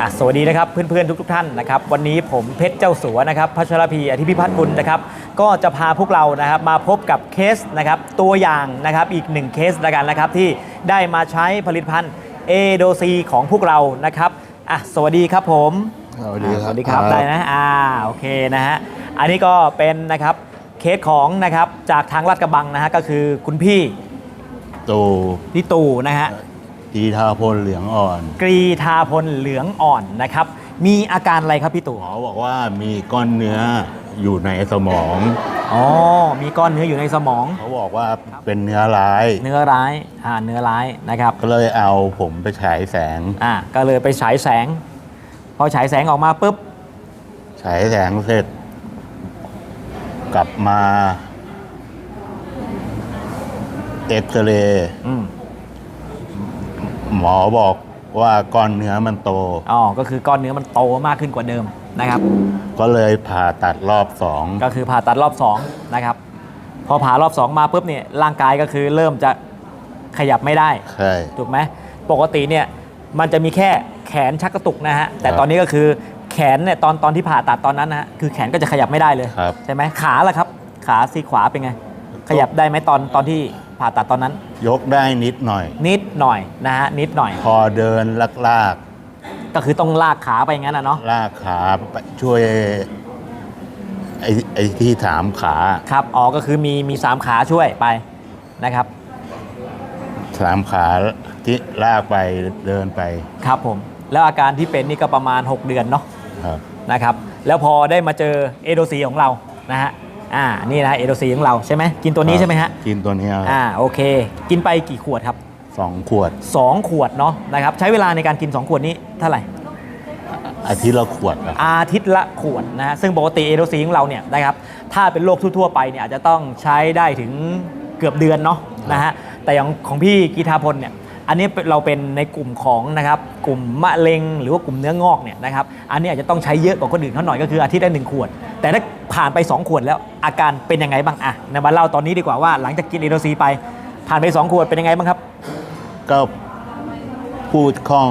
อะสวัสดีนะครับเพื่อนๆทุกๆท่านนะครับวันนี้ผมเพชรเจ้าสัวนะครับพัชรพีอธิพิพัฒน์กุลนะครับก็จะพาพวกเรานะครับมาพบกับเคสนะครับตัวอย่างนะครับอีกหนึ่งเคสแล้วกันนะครับที่ได้มาใช้ผลิตภัณฑ์เอโดซีของพวกเรานะครับอะสวัสดีครับผมสวัสดีครับอ่าสวัสดีครับได้นะอ่าโอเคนะฮะอันนี้ก็เป็นนะครับเคสของนะครับจากทางลาดกระบังนะฮะก็คือคุณพี่ตูพี่ตู่นะฮะ ทีทาพลเหลืองอ่อน กรีธาพลเหลืองอ่อนนะครับ มีอาการอะไรครับพี่ตู่หมอบอกว่ามีก้อนเนื้ออยู่ในสมอง อ๋อ มีก้อนเนื้ออยู่ในสมอง เขาบอกว่าเป็นเนื้อร้าย เนื้อร้ายอ่าเนื้อร้ายนะครับ ก็เลยเอาผมไปฉายแสง อ่าก็เลยไปฉายแสง พอฉายแสงออกมาปุ๊บ ฉายแสงเสร็จ กลับมา เอ็กซเรย์อืม หมอบอกว่าก้อนเนื้อมันโต อ๋อ ก็คือก้อนเนื้อมันโตมากขึ้นกว่าเดิมนะครับ ก็เลยผ่าตัดรอบสองก็คือผ่าตัดรอบ2นะครับ พอผ่ารอบ2มาปุ๊บเนี่ยร่างกายก็คือเริ่มจะขยับไม่ได้ ใช่ ถูกไหมปกติเนี่ยมันจะมีแค่แขนชักกระตุกนะฮะ แต่ครับตอนนี้ก็คือแขนเนี่ยตอนตอนที่ผ่าตัดตอนนั้นนะฮะคือแขนก็จะขยับไม่ได้เลย ครับ ใช่ไหมขาล่ะครับ ขาซีขวาเป็นไง ขยับได้ไหมตอนตอนที่ ผ่าตัดตอนนั้น ยกได้นิดหน่อย นิดหน่อยนะฮะนิดหน่อย พอเดินลากก็คือต้องลากขาไปอย่างนั้นนะเนาะๆลากขาไปช่วยไอ้ไอ้ที่ถามขาครับอ๋อก็คือมีมีสามขาช่วยไปนะครับสามขาที่ลากไปเดินไปครับผม แล้วอาการที่เป็นนี่ก็ประมาณ 6 เดือนเนาะครับนะครับ แล้วพอได้มาเจอเอโดซีของเรานะฮะ อ่านี่นะเอโดซีของเราใช่ไหมกินตัวนี้ใช่ไหมฮะกินตัวเนี้ยครับอ่าโอเค กินไปกี่ขวดครับสองขวด 2 ขวดเนาะนะครับใช้เวลาในการกิน 2 ขวดนี้เท่าไหร่อาทิตย์ละขวดครับอาทิตย์ละขวดนะฮะซึ่งปกติเอโดซีของเราเนี่ยนะครับถ้าเป็นโรคทั่วๆไปเนี่ยอาจจะต้องใช้ได้ถึงเกือบเดือนเนาะนะฮะแต่อย่างของพี่กีทาพลเนี่ย อันนี้เราเป็นในกลุ่มของนะครับกลุ่มมะเร็งหรือว่ากลุ่มเนื้องอกเนี่ยนะครับอันนี้อาจจะต้องใช้เยอะกว่าคนอื่นเขาหน่อยก็คืออาทิตย์ละหนึ่งขวด แต่ถ้าผ่านไป 2 ขวดแล้วอาการเป็นยังไงบ้างอะในมาเล่าตอนนี้ดีกว่าว่าหลังจากกินเอโดซีไป ผ่านไป 2 ขวดเป็นยังไงบ้างครับก็พูดคล่อง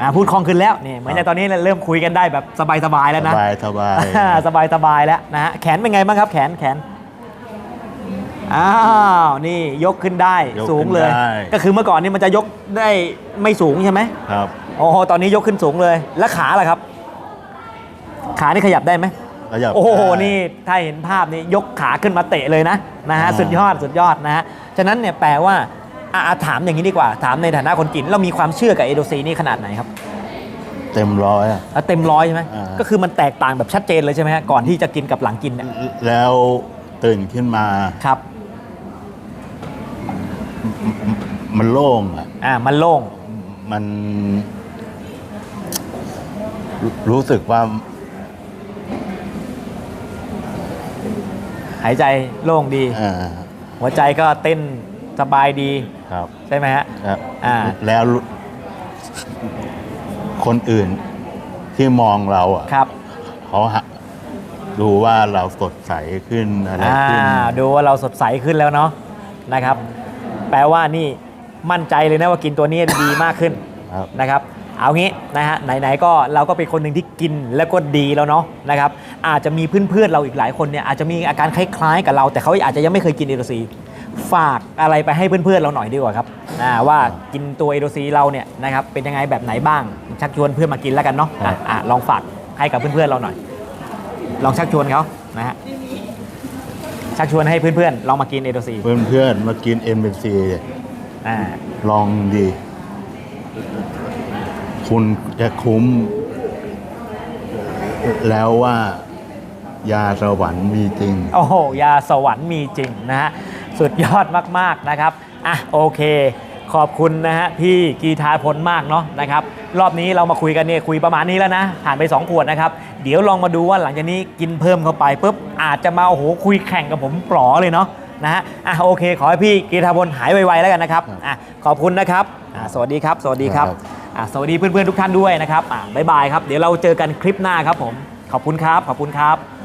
อ่าพูดคล่องขึ้นแล้วนี่เหมือนครัในบตอนนี้เริ่มคุยกันได้แบบสบายๆแล้วสนะบายสบายสบายสบายๆแล้วนะฮะแขนเป็นไงบ้างครับแขนแขน อ้าวนี่ยกขึ้นได้ยกสูงขึ้นเลย ได้ ก็คือเมื่อก่อนนี่มันจะยกได้ไม่สูงใช่ไหมครับ โอ้โหตอนนี้ยกขึ้นสูงเลย แล้วขาล่ะครับ ขานี่ขยับได้ไหมขยับโอ้โหได้ นี่ถ้าเห็นภาพนี่ยกขาขึ้นมาเตะเลยนะนะฮะอ่า สุดยอดสุดยอดนะฮะฉะนั้นเนี่ยแปลว่าอะอะถามอย่างนี้ดีกว่า ถามในฐานะคนกินเรามีความเชื่อกับเอโดซีนี่ขนาดไหนครับเต็มร้อยอะ อะเต็มร้อยใช่ไหมอ่า ก็คือมันแตกต่างแบบชัดเจนเลยใช่ไหมฮะก่อนที่จะกินกับหลังกินเนี่ยแล้วตื่นขึ้นมา ครับ มันโล่งอะอ่ามันโล่ง มันรู้รู้สึกว่าหายใจโล่งดีอ่าหัวใจก็เต้นสบายดีครับใช่ไหมฮะ ครับอ่า แล้วรู้คนอื่นที่มองเราอะครับเขาหะดูว่าเราสดใสขึ้นอะไรอ่าขึ้น ดูว่าเราสดใสขึ้นแล้วเนาะนะครับ แปลว่านี่ มั่นใจเลยนะว่ากินตัวนี้ดีมากขึ้นครับนะครับ เอางี้นะฮะไหนๆก็เราก็เป็นคนหนึ่งที่กินแล้วก็ดีแล้วเนาะนะครับอาจจะมีเพื่อนๆเราอีกหลายคนเนี่ยอาจจะมีอาการคล้ายๆกับเรา แต่เขาอาจจะยังไม่เคยกินเอโดซีฝากอะไรไปให้เพื่อนๆเราหน่อยดีกว่าครับอ่าว่ากินตัวเอโดซีเราเนี่ยนะครับเป็นยังไงแบบไหนบ้าง ชักชวนเพื่อนมากินแล้วกันเนาะอะอะลองฝากให้กับเพื่อนๆเราหน่อย ลองชักชวนเขานะฮะชักชวนให้เพื่อนๆลองมากินเอโดซีเพื่อนๆมากิน m อ็มซี อ่าลองดี คุณจะคุ้ม แล้วว่ายาสวรรค์มีจริง โอ้โห ยาสวรรค์มีจริงนะฮะ สุดยอดมากๆนะครับ อะ โอเค ขอบคุณนะฮะ พี่กีทาพลมากเนาะนะครับ รอบนี้เรามาคุยกันเนี่ย คุยประมาณนี้แล้วนะ ผ่านไป 2 ขวดนะครับ เดี๋ยวลองมาดูว่าหลังจากนี้กินเพิ่มเข้าไปปุ๊บ อาจจะมา โอ้โห คุยแข่งกับผมปลอเลยเนาะ นะฮะอะโอเค ขอให้พี่กีทาพลหายไวๆแล้วกันนะครับอะขอบคุณนะครับอะสวัสดีครับ สวัสดีครับครับอะสวัสดีเพื่อนๆทุกท่านด้วยนะครับอะบ๊ายบายครับ เดี๋ยวเราเจอกันคลิปหน้าครับผม ขอบคุณครับ ขอบคุณครับ